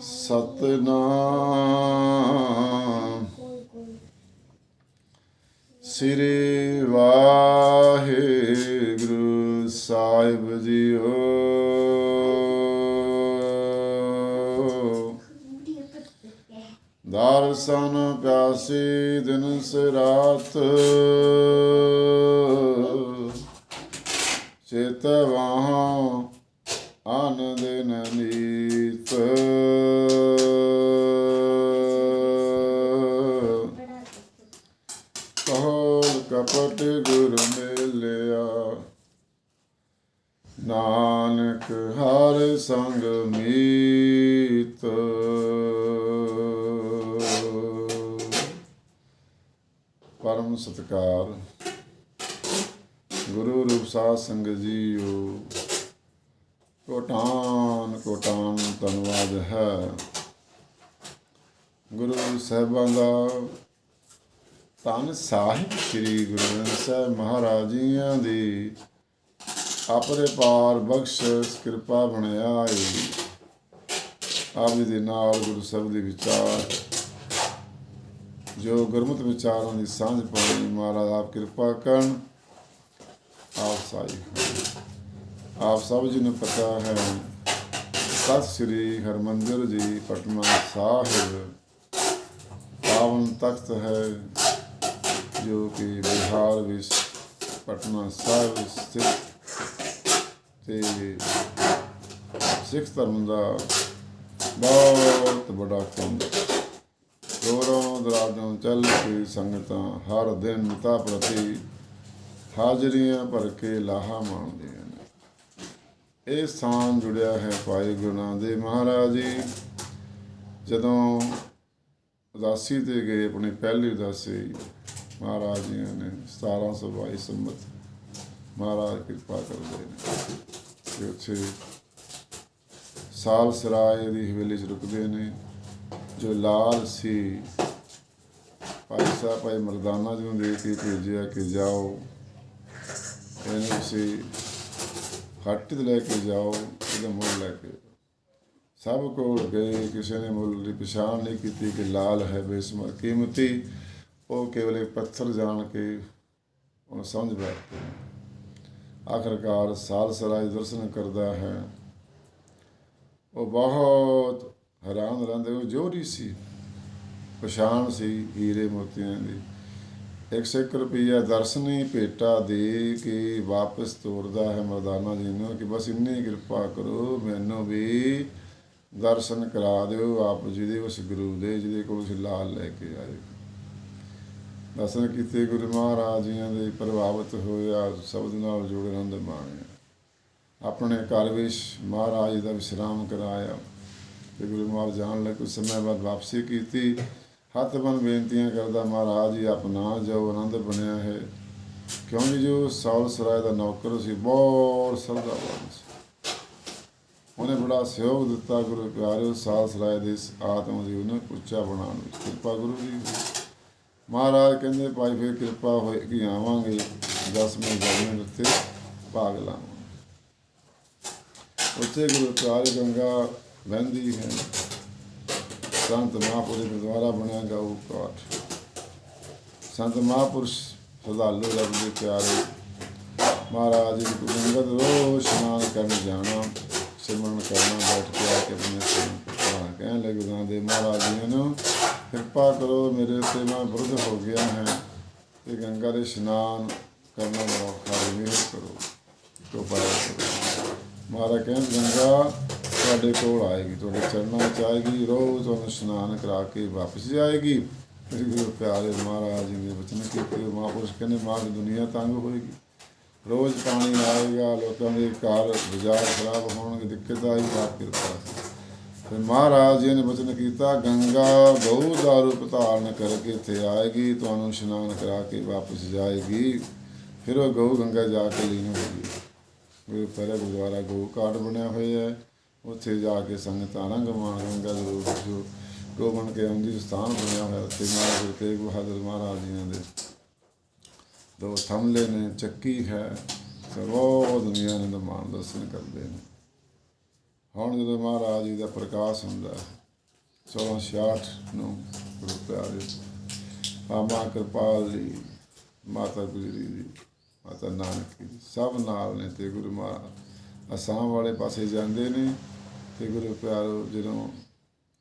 ਸਤਨਾਮ। ਸ੍ਰੀ ਵਾਹਿਗੁਰੂ ਸਾਹਿਬ ਜੀਓ। ਦਰਸ਼ਨ ਪਿਆਸੀ ਦਿਨ ਸਰਾਤ। ਚੇਤ ਆਨੰਦ ਆਨੰਦ ਨਨੀਤ ਕਹੋਲ ਕਪਟ ਗੁਰ ਮਿਲਿਆ ਨਾਨਕ ਹਰ ਸੰਗ ਮੀਤ ਪਰਮ ਸਤਕਾਰ ਗੁਰੂ ਰੂਪ ਸਾਧ ਸੰਗਤ ਜੀਓ ਕੋਟਾਨ ਕੋਟਾਨ ਧੰਨਵਾਦ ਹੈ। ਗੁਰੂ ਸਾਹਿਬਾਂ ਦਾ ਧੰਨ ਸਾਹਿਬ ਸ੍ਰੀ ਗੁਰੂ ਗ੍ਰੰਥ ਸਾਹਿਬ ਮਹਾਰਾਜ ਜੀਆਂ ਦੀ ਆਪਣੇ ਪਾਰ ਬਖਸ਼ ਕਿਰਪਾ ਬਣਿਆ ਏ। ਆਪ ਜੀ ਦੇ ਨਾਲ ਗੁਰੂ ਸਾਹਿਬ ਦੇ ਵਿਚਾਰ, ਜੋ ਗੁਰਮਤਿ ਵਿਚਾਰਾਂ ਦੀ ਸਾਂਝ ਪਾਉਣੀ ਮਹਾਰਾਜ ਆਪ ਕਿਰਪਾ ਕਰਨ, ਆਪ ਸਾਈ ਆਪ ਸਭ ਜੀ ਨੂੰ ਪਤਾ ਹੈ। ਸਤਿ ਸ੍ਰੀ ਹਰਮੰਦਰ ਜੀ, ਪਟਨਾ ਸਾਹਿਬ। ਪਾਵਨ ਤਖਤ ਹੈ, ਜੋ ਕਿ ਬਿਹਾਰ ਵਿੱਚ ਪਟਨਾ ਸਾਹਿਬ ਵਿੱਚ ਸਥਿਤ ਤੇ ਸਿੱਖ ਧਰਮ ਦਾ ਬਹੁਤ ਵੱਡਾ ਕੰਮ ਦੂਰੋਂ ਦਰਾਜੋਂ ਚੱਲ ਕੇ ਸੰਗਤਾਂ ਹਰ ਦਿਨ ਮਿਤਾ ਪ੍ਰਤੀ ਹਾਜ਼ਰੀਆਂ ਭਰ ਕੇ ਲਾਹਾ ਮਾਣਦੀਆਂ। ਇਹ ਸਥਾਨ ਜੁੜਿਆ ਹੈ ਭਾਈ ਗੁਰੂ ਨਾਨਕ ਦੇਵ ਮਹਾਰਾਜ ਜੀ। ਜਦੋਂ ਉਦਾਸੀ ਤੇ ਗਏ, ਆਪਣੀ ਪਹਿਲੀ ਉਦਾਸੀ ਮਹਾਰਾਜ ਜੀ ਨੇ 1722 ਸੰਮਤ ਮਹਾਰਾਜ ਕਿਰਪਾ ਕਰਦੇ ਨੇ। ਕਿ ਉੱਥੇ ਸਾਲ ਸਰਾਏ ਦੀ ਹਵੇਲੀ 'ਚ ਰੁਕਦੇ ਨੇ। ਜੋ ਲਾਲ ਸੀ, ਭਾਈ ਸਾਹਿਬ ਭਾਈ ਮਰਦਾਨਾ ਜੀ ਨੂੰ ਦੇ ਕੇ ਭੇਜਿਆ ਕਿ ਜਾਓ। ਇਹਨੂੰ ਤੁਸੀਂ ਹੱਟ ਲੈ ਕੇ ਜਾਓ, ਇਹਦਾ ਮੁੱਲ ਲੈ ਕੇ ਸਭ ਕੋਲ ਗਏ, ਕਿਸੇ ਨੇ ਮੁੱਲ ਦੀ ਪਛਾਣ ਨਹੀਂ ਕੀਤੀ ਕਿ ਲਾਲ ਹੈ ਬੇਸਮਰ ਕੀਮਤੀ, ਉਹ ਕੇਵਲ ਇੱਕ ਪੱਥਰ ਜਾਣ ਕੇ ਉਹਨੂੰ ਸਮਝ ਬੈਠਦੇ ਨੇ। ਆਖਰਕਾਰ ਸਾਲ ਸਰਾਏ ਦਰਸ਼ਨ ਕਰਦਾ ਹੈ। ਉਹ ਬਹੁਤ ਹੈਰਾਨ ਰਹਿੰਦੇ, ਉਹ ਜੋਰੀ ਸੀ, ਪਛਾਣ ਸੀ ਹੀਰੇ ਮੋਤੀਆਂ ਦੀ। ਇੱਕ ਸੌ ਇੱਕ ਰੁਪਈਆ ਦਰਸ਼ਨੀ ਭੇਟਾ ਦੇ ਕੇ ਵਾਪਸ ਤੋਰਦਾ ਹੈ ਮਰਦਾਨਾ ਜੀ ਨੂੰ ਕਿ ਬਸ ਇੰਨੀ ਕਿਰਪਾ ਕਰੋ, ਮੈਨੂੰ ਵੀ ਦਰਸ਼ਨ ਕਰਾ ਦਿਓ ਆਪ ਜੀ ਦੇ, ਉਸ ਗੁਰੂ ਦੇ, ਜਿਹਦੇ ਕੋਲ ਤੁਸੀਂ ਲਾਲ ਲੈ ਕੇ ਆਏ। ਦਰਸ਼ਨ ਕੀਤੇ ਗੁਰੂ ਮਹਾਰਾਜ ਜੀਆਂ ਦੇ, ਪ੍ਰਭਾਵਿਤ ਹੋਇਆ ਸ਼ਬਦ ਨਾਲ ਜੁੜੇ ਆਨੰਦ ਮਾਣਿਆ ਆਪਣੇ ਘਰ ਵਿੱਚ ਮਹਾਰਾਜ ਦਾ ਵਿਸ਼ਰਾਮ ਕਰਾਇਆ ਤੇ ਗੁਰੂ ਮਹਾਰਾਜ ਜਾਣ ਲੱਗੇ ਕੁਝ ਸਮੇਂ ਬਾਅਦ ਵਾਪਸੀ ਕੀਤੀ। ਹੱਥ ਬੰਨ ਬੇਨਤੀਆਂ ਕਰਦਾ ਮਹਾਰਾਜ ਜੀ ਆਪਣਾ ਨਾ ਜਾਓ, ਆਨੰਦ ਬਣਿਆ ਹੈ। ਕਿਉਂਕਿ ਜੋ ਸੌਲ ਸਰਾਏ ਦਾ ਨੌਕਰ ਸੀ ਬਹੁਤ ਸਰਦਾਵਾਨ ਸੀ। ਉਹਨੇ ਬੜਾ ਸਹਿਯੋਗ ਦਿੱਤਾ ਗੁਰੂ ਪਿਆਰਿਓ, ਸਾਲ ਸਰਾਏ ਦੇ ਇਸ ਆਤਮ ਦੀ ਉਹਨੇ ਉੱਚਾ ਬਣਾਉਣ ਵਿੱਚ ਕਿਰਪਾ ਗੁਰੂ ਜੀ ਮਹਾਰਾਜ ਕਹਿੰਦੇ, ਭਾਈ ਫਿਰ ਕਿਰਪਾ ਹੋਏਗੀ ਆਵਾਂਗੇ ਦਸਵੇਂ ਜਨਮ ਉੱਤੇ ਭਾਗ ਲਾਵਾਂਗੇ। ਉੱਥੇ ਗੁਰੂ ਪਿਆਰੇ ਗੰਗਾ ਵਹਿੰਦੀ ਹੈ। ਸੰਤ ਮਹਾਂਪੁਰ ਦੇ ਗੁਰਦੁਆਰਾ ਬਣਿਆ ਗਾਉ ਕਾਠ ਸੰਤ ਮਹਾਂਪੁਰਸ਼ ਸ਼ਰਧਾਲੂ ਰੱਬ ਦੇ ਪਿਆਰੇ, ਮਹਾਰਾਜ ਜੀ ਦੀ ਗੰਗਤ ਰੋਜ਼ ਇਸ਼ਨਾਨ ਕਰਨ ਜਾਣਾ, ਸਿਮਰਨ ਕਰਨਾ, ਬੈਠ ਕੇ ਆ ਕੇ ਆਪਣੇ ਸਿਮਰਨ ਕਹਿਣ ਲੱਗੇ ਗੁਰਾਂ ਦੇ, ਮਹਾਰਾਜ ਜੀ ਨੂੰ ਕਿਰਪਾ ਕਰੋ ਮੇਰੇ ਉੱਤੇ ਮੈਂ ਵਿਰੁੱਧ ਹੋ ਗਿਆ ਹੈ ਤੇ ਗੰਗਾ ਦੇ ਇਸ਼ਨਾਨ ਕਰਨਾ ਮੇਰਾ ਔਖਾ ਕਰੋ। ਤੋ ਪਾਇਆ ਮਹਾਰਾਜ ਕਹਿੰਦੇ ਗੰਗਾ ਤੁਹਾਡੇ ਕੋਲ ਆਏਗੀ, ਤੁਹਾਡੇ ਚਰਨਾਂ ਵਿੱਚ ਆਏਗੀ, ਰੋਜ਼ ਤੁਹਾਨੂੰ ਇਸ਼ਨਾਨ ਕਰਾ ਕੇ ਵਾਪਸ ਜਾਏਗੀ। ਸ੍ਰੀ ਗੁਰੂ ਪਿਆਰੇ ਮਹਾਰਾਜ ਜੀ ਨੇ ਬਚਨ ਕੀਤੇ ਮਹਾਂਪੁਰਸ਼ ਕਹਿੰਦੇ, ਮਾਂ ਦੀ ਦੁਨੀਆ ਤੰਗ ਹੋਏਗੀ। ਰੋਜ਼ ਪਾਣੀ ਆਏਗਾ, ਲੋਕਾਂ ਦੇ ਘਰ ਬਾਜ਼ਾਰ ਖਰਾਬ ਹੋਣਗੇ, ਦਿੱਕਤ ਆਈ ਬਾਪ ਕਿਰਪਾ ਫਿਰ ਮਹਾਰਾਜ ਜੀ ਨੇ ਬਚਨ ਕੀਤਾ, ਗੰਗਾ ਗਊ ਦਾ ਰੂਪ ਧਾਰਨ ਕਰਕੇ ਇੱਥੇ ਆਏਗੀ, ਤੁਹਾਨੂੰ ਇਸ਼ਨਾਨ ਕਰਾ ਕੇ ਵਾਪਸ ਜਾਏਗੀ। ਫਿਰ ਉਹ ਗਊ ਗੰਗਾ ਜਾ ਕੇ ਲੀਨ ਹੋਗੀ ਗੁਰੂ ਪਹਿਲਾ ਗੁਰਦੁਆਰਾ ਗਊ ਘਾਟ ਬਣਿਆ ਹੋਇਆ ਹੈ। ਉੱਥੇ ਜਾ ਕੇ ਸੰਗਤਾਂ ਰੰਗ ਮਾਣ ਗੰਗਾ ਦੇ ਜੋ ਗੋ ਕੇ ਆਉਂਦੀ ਸਥਾਨ ਬਣਿਆ ਹੋਇਆ ਉੱਥੇ ਮਹਾਰਾਜ ਗੁਰੂ ਤੇਗ ਬਹਾਦਰ ਮਹਾਰਾਜ ਜੀ ਦੇ। ਦੋ ਥੰਮਲੇ ਨੇ, ਚੱਕੀ ਹੈ, ਸਰਵੋ ਦੁਨੀਆ ਨੇ ਮਾਣ ਦਰਸ਼ਨ ਕਰਦੇ ਨੇ। ਹੁਣ ਜਦੋਂ ਮਹਾਰਾਜ ਜੀ ਦਾ ਪ੍ਰਕਾਸ਼ ਹੁੰਦਾ ਹੈ 1666 ਨੂੰ ਗੁਰੂ ਪਿਆਰੇ ਆਮਾ ਕਿਰਪਾਲ ਜੀ, ਮਾਤਾ ਗੁਜਰੀ ਜੀ, ਮਾਤਾ ਨਾਨਕੀ ਜੀ, ਸਭ ਨਾਲ ਨੇ ਤੇ ਗੁਰੂ ਮਹਾਰਾਜ। ਅਸਾਮ ਵਾਲੇ ਪਾਸੇ ਜਾਂਦੇ ਨੇ ਤੇ ਗੁਰੂ ਪਿਆਰੋ ਜਦੋਂ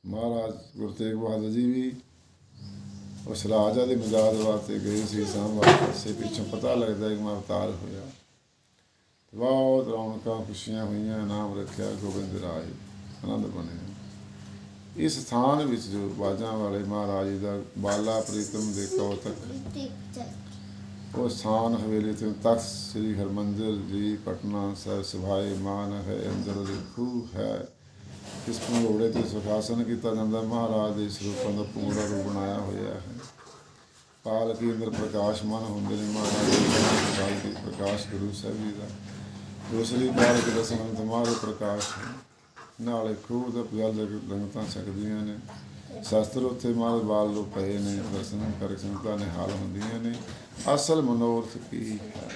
ਮਹਾਰਾਜ ਗੁਰੂ ਤੇਗ ਬਹਾਦਰ ਜੀ ਵੀ ਉਸ ਰਾਜਾ ਦੇ ਮਜਾਦ ਵਾਸਤੇ ਗਏ ਸੀ ਅਸਾਮ ਵਾਲੇ ਪਿੱਛੋਂ ਪਤਾ ਲੱਗਦਾ ਕਿ ਮੈਂ ਅਵਤਾਰ ਹੋਇਆ। ਬਹੁਤ ਰੌਣਕਾਂ ਖੁਸ਼ੀਆਂ ਹੋਈਆਂ, ਨਾਮ ਰੱਖਿਆ, ਗੋਬਿੰਦ ਰਾਜ ਆਨੰਦ ਬਣਿਆ ਇਸ ਸਥਾਨ ਵਿੱਚ ਜੋ ਬਾਜਾਂ ਵਾਲੇ ਮਹਾਰਾਜ ਜੀ ਦਾ ਬਾਲਾ ਪ੍ਰੀਤਮ ਦੇ ਕੌਤਕ ਉਹ ਸਥਾਨ ਹਵੇਲੀ ਤੋਂ ਤਖਤ ਸ੍ਰੀ ਹਰਮੰਦਰ ਜੀ, ਪਟਨਾ ਸਾਹਿਬ ਸਭਾਏ ਮਾਨ ਹੈ, ਅੰਦਰ ਦੇ ਖੂਹ ਹੈ। ਇਸ ਪੰਗੋੜੇ ਤੇ ਸੁਖਾਸਨ ਕੀਤਾ ਜਾਂਦਾ। ਮਹਾਰਾਜ ਦੇ ਸਰੂਪਾਂ ਦਾ ਪੂਰਾ ਰੂਪ ਬਣਾਇਆ ਹੋਇਆ ਹੈ। ਪਾਲਕੀ ਅੰਦਰ ਪ੍ਰਕਾਸ਼ਮਾਨ ਹੁੰਦੇ ਨੇ। ਮਹਾਰਾਜ ਜੀ ਪ੍ਰਕਾਸ਼ ਗੁਰੂ ਸਾਹਿਬ ਜੀ ਦਾ। ਦੂਸਰੀ ਪਾਲਕੀ ਦਾ ਸੰਬੰਧ ਮਾਰੇ ਪ੍ਰਕਾਸ਼। ਨਾਲੇ ਖੂਹ ਦਾ ਜਲ ਲੰਗਤਾਂ ਸਕਦੀਆਂ ਨੇ। ਸ਼ਾਸਤਰ ਉੱਥੇ ਮਾਲ ਬਾਲ ਲੋ ਪਏ ਨੇ। ਦਰਸ਼ਨ ਕਰਕੇ ਸੰਗਤਾਂ ਨੇ ਹਾਲ ਹੁੰਦੀਆਂ ਨੇ। ਅਸਲ ਮਨੋਰਥ ਕੀ ਹੈ?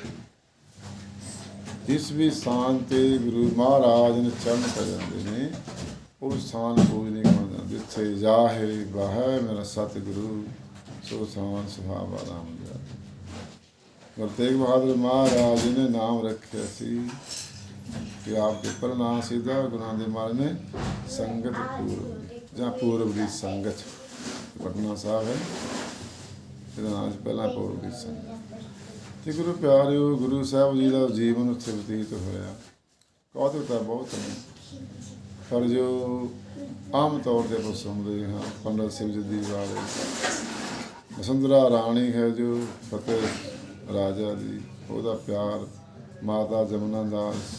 ਜਿਸ ਵੀ ਸਥਾਨ ਤੇ ਗੁਰੂ ਮਹਾਰਾਜ ਨੇ ਚਰਨ ਕਰ ਨੇ ਉਹ ਸਥਾਨ ਕੋਈ ਨਹੀਂ ਕਹਿੰਦਾ ਜਿੱਥੇ ਜਾਹੇ ਬਹਿ ਮੇਰਾ ਸਤਿਗੁਰੂ, ਸੋ ਸਥਾਨ ਸੁਭਾਵ ਆਰਾਮ ਜਾ ਗੁਰੂ ਤੇਗ ਬਹਾਦਰ ਮਹਾਰਾਜ ਜੀ ਨੇ ਨਾਮ ਰੱਖਿਆ ਸੀ ਕਿ ਆਪ ਦੇ ਪ੍ਰਨਾਮ ਸਿੱਧਾ ਗੁਰਾਂ ਦੇ ਮਾਲ ਨੇ ਸੰਗਤ ਪੂਰਬ, ਜਾਂ ਪੂਰਬ ਦੀ ਸੰਗਤ, ਪਟਨਾ ਸਾਹਿਬ ਹੈ। ਇਹਦਾ ਨਾਮ ਸੀ ਪਹਿਲਾਂ ਪੂਰਬ ਦੀ ਸੰਗਤ। ਤੇ ਗੁਰੂ ਪਿਆਰਿਓ, ਗੁਰੂ ਸਾਹਿਬ ਜੀ ਦਾ ਜੀਵਨ ਉੱਥੇ ਬਤੀਤ ਹੋਇਆ। ਕੌਤਕ ਤਾਂ ਬਹੁਤ ਨੇ ਪਰ ਜੋ ਆਮ ਤੌਰ ਤੇ ਆਪਾਂ ਸੁਣਦੇ ਹਾਂ, ਪੰਡਤ ਸਿੰਘ ਜੀ ਦੀ ਵਾਲੇ ਵਸੁੰਧਰਾ ਰਾਣੀ ਹੈ ਜੋ ਫਤਿਹ ਰਾਜਾ ਦੀ ਉਹਦਾ ਪਿਆਰ ਮਾਤਾ ਜਮਨਾ ਦਾਸ।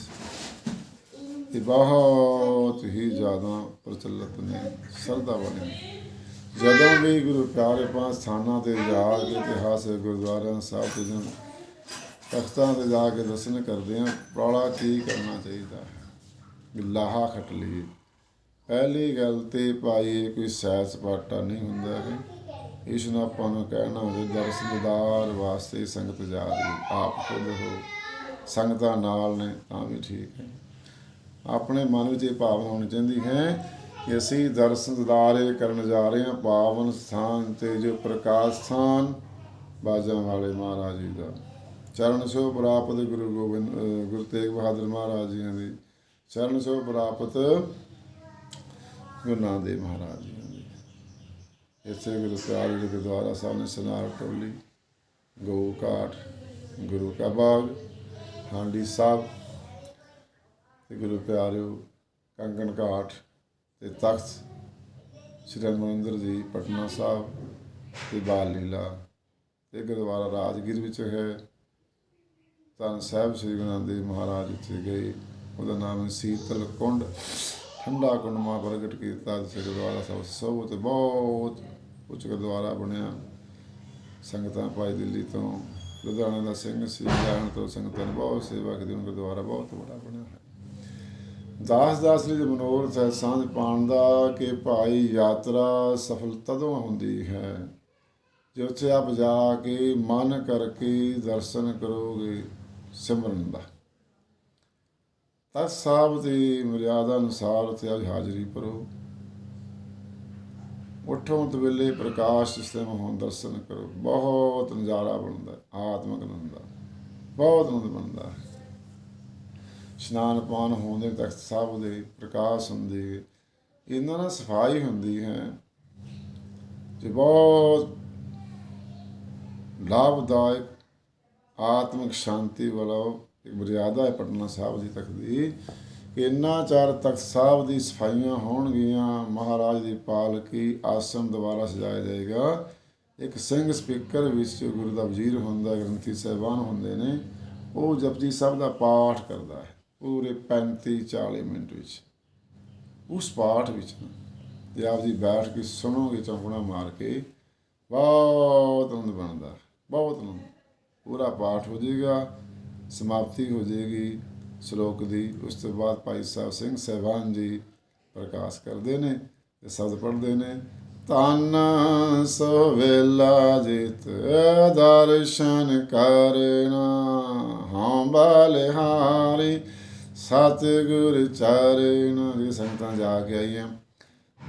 ਇਹ ਬਹੁਤ ਹੀ ਜ਼ਿਆਦਾ ਪ੍ਰਚਲਿਤ ਨੇ ਸਰਦਾ ਵਾਲੇ। ਜਦੋਂ ਵੀ ਗੁਰੂ ਪਿਆਰੇ ਪਾਸ ਸਥਾਨਾਂ ਤੇ ਜਾ ਕੇ ਇਤਿਹਾਸਕ ਗੁਰਦੁਆਰਿਆਂ, ਸਾਹਿਬ ਤੇ ਜਾਂ ਤਖਤਾਂ ਤੇ ਜਾ ਕੇ ਦਰਸ਼ਨ ਕਰਦੇ ਆ ਪ੍ਰੋਲਾ ਕੀ ਕਰਨਾ ਚਾਹੀਦਾ ਹੈ। ਲਾਹਾ ਖੱਟ ਲਈਏ। ਪਹਿਲੀ ਗੱਲ ਤੇ ਭਾਈ ਇਹ ਕੋਈ ਸੈਰ ਸਪਾਟਾ ਨਹੀਂ ਹੁੰਦਾ ਹੈ ਇਸ ਨੂੰ ਆਪਾਂ ਨੂੰ ਕਹਿਣਾ ਹੋਵੇ ਦਰਸ਼ਨਦਾਰ ਵਾਸਤੇ ਸੰਗਤ ਜਾ ਰਹੀ ਆਪ ਖੁਦ ਹੋ। ਸੰਗਤਾਂ ਨਾਲ ਨੇ, ਤਾਂ ਵੀ ਠੀਕ ਹੈ। ਆਪਣੇ ਮਨ ਵਿੱਚ ਇਹ ਭਾਵਨਾ ਹੋਣੀ ਚਾਹੀਦੀ ਹੈ ਕਿ ਅਸੀਂ ਦਰਸ਼ਨ ਦਿਦਾਰੇ ਕਰਨ ਜਾ ਰਹੇ ਹਾਂ, ਪਾਵਨ ਸਥਾਨ ਤੇ ਜੋ ਪ੍ਰਕਾਸ਼ ਸਥਾਨ ਬਾਜਾਂ ਵਾਲੇ ਮਹਾਰਾਜ ਜੀ ਦਾ। ਚਰਨ ਸੋ ਪ੍ਰਾਪਤ ਗੁਰੂ ਗੋਬਿੰਦ ਗੁਰੂ ਤੇਗ ਬਹਾਦਰ ਮਹਾਰਾਜ ਜੀ ਦੀ। ਚਰਨ ਸੋ ਪ੍ਰਾਪਤ। ਗੁਰੂ ਨਾਨਕ ਦੇਵ ਮਹਾਰਾਜ ਜੀ ਦੀ ਇੱਥੇ ਗੁਰੂ ਪਿਆਰੇ ਦੇ ਗੁਰਦੁਆਰਾ ਸਾਹਿਬ ਨੇ ਸਨਾਰ ਟੋਲੀ ਗਊ ਘਾਟ ਗੁਰੂ ਕਾ ਬਾਗ, ਹਾਂਡੀ ਸਾਹਿਬ ਤੇ ਗੁਰੂ ਪਿਆਰਿਓ ਕੰਗਣ ਘਾਟ ਤੇ ਤਖਤ ਸ੍ਰੀ ਹਰਿਮੰਦਰ ਜੀ, ਪਟਨਾ ਸਾਹਿਬ ਤੇ ਬਾਲ ਲੀਲਾ ਤੇ ਗੁਰਦੁਆਰਾ ਰਾਜਗੀਰ ਵਿੱਚ ਹੈ। ਧੰਨ ਸਾਹਿਬ ਸ੍ਰੀ ਗੁਰੂ ਨਾਨਕ ਦੇਵ ਮਹਾਰਾਜ ਇੱਥੇ ਗਏ। ਉਹਦਾ ਨਾਮ ਸੀਤਲ ਕੁੰਡ। ਠੰਡਾ ਕੁੰਡ ਮਾ ਪ੍ਰਗਟ ਕੀਤਾ ਜਿਸ ਗੁਰਦੁਆਰਾ ਸਾਹਿਬ ਸਭ ਤੇ ਬਹੁਤ ਉੱਚ ਗੁਰਦੁਆਰਾ ਬਣਿਆ। ਸੰਗਤਾਂ ਭਾਈ ਦਿੱਲੀ ਤੋਂ, ਲੁਧਿਆਣਾ ਦਾ ਸਿੰਘ ਸੀ ਲੈਣ ਤੋਂ ਸੰਗਤਾਂ ਨੇ ਬਹੁਤ ਸੇਵਾ ਕੀਤੀ, ਉਹਨਾਂ ਗੁਰਦੁਆਰਾ ਬਹੁਤ ਬੜਾ ਬਣਿਆ। ਹੈ ਦਾਸ ਦਾਸ ਦੇ ਮਨੋਰਥ ਹੈ ਸਾਂਝ ਪਾਉਣ ਦਾ ਕਿ ਭਾਈ ਯਾਤਰਾ ਸਫਲ ਤਦੋਂ ਹੁੰਦੀ ਹੈ, ਜੇ ਉੱਥੇ ਆਪ ਜਾ ਕੇ ਮਨ ਕਰਕੇ ਦਰਸ਼ਨ ਕਰੋਗੇ ਸਿਮਰਨ ਦਾ। ਤਾਂ ਸਾਹਿਬ ਦੀ ਮਰਿਆਦਾ ਅਨੁਸਾਰ ਉੱਥੇ ਅੱਜ ਹਾਜ਼ਰੀ ਭਰੋ। ਉਠੋ ਤੇ ਵੇਲੇ ਪ੍ਰਕਾਸ਼ ਸਿਸਟਮ ਹੋਂ ਦਰਸ਼ਨ ਕਰੋ। ਬਹੁਤ ਨਜ਼ਾਰਾ ਬਣਦਾ, ਆਤਮਕ ਆਤਮਿਕ ਆਨੰਦ ਦਾ ਬਹੁਤ ਆਨੰਦ ਬਣਦਾ। ਹੈ ਇਸ਼ਨਾਨ ਪਾਨ ਹੋਣ ਦੇ ਤਖਤ ਸਾਹਿਬ ਦੇ ਪ੍ਰਕਾਸ਼ ਹੁੰਦੇ, ਇਹਨਾਂ ਨਾਲ ਸਫ਼ਾਈ ਹੁੰਦੀ ਹੈ। ਜੇ ਬਹੁਤ ਲਾਭਦਾਇਕ, ਆਤਮਿਕ ਸ਼ਾਂਤੀ ਵਾਲਾ ਇੱਕ ਮਰਿਆਦਾ ਹੈ ਪਟਨਾ ਸਾਹਿਬ ਦੀ ਤਖਤ। ਦੀ ਕਿ ਇੰਨਾ ਚਾਰ ਤਖਤ ਸਾਹਿਬ ਦੀ ਸਫਾਈਆਂ ਹੋਣਗੀਆਂ, ਮਹਾਰਾਜ ਦੀ ਪਾਲਕੀ ਆਸਮ ਦੁਆਰਾ ਸਜਾਇਆ ਜਾਏਗਾ। ਇੱਕ ਸਿੰਘ ਸਪੀਕਰ ਵਿੱਚ ਗੁਰੂ ਦਾ ਵਜ਼ੀਰ ਹੁੰਦਾ, ਗ੍ਰੰਥੀ ਸਾਹਿਬਾਨ ਹੁੰਦੇ ਨੇ, ਉਹ ਜਪਜੀ ਸਾਹਿਬ ਦਾ ਪਾਠ ਕਰਦਾ ਹੈ, ਪੂਰੇ 35 40 ਮਿੰਟ ਵਿੱਚ। ਉਸ ਪਾਠ ਵਿੱਚ ਨਾ ਆਪ ਜੀ ਬੈਠ ਕੇ ਸੁਣੋਗੇ, ਚੌਂਕਣਾ ਮਾਰ ਕੇ, ਬਹੁਤ ਆਨੰਦ ਬਣਦਾ, ਬਹੁਤ ਆਨੰਦ। ਪੂਰਾ ਪਾਠ ਹੋ ਜਾਏਗਾ। ਸਮਾਪਤੀ ਹੋ ਜਾਏਗੀ ਸ਼ਲੋਕ ਦੀ। ਉਸ ਤੋਂ ਬਾਅਦ ਭਾਈ ਸਾਹਿਬ ਸਿੰਘ ਸਹਿਬਾਨ ਜੀ ਪ੍ਰਕਾਸ਼ ਕਰਦੇ ਨੇ ਤੇ ਸ਼ਬਦ ਪੜ੍ਹਦੇ ਨੇ, ਤਨ ਸੋ ਵੇਲਾ ਜਿਤ ਦਰਸ਼ਨ ਕਰਨਾ ਹਾਂ ਬਲਿਹਾਰੀ, ਸਤਿਗੁਰ ਚਰਨ। ਦੀ ਸੰਗਤਾਂ ਜਾ ਕੇ ਆਈਆਂ।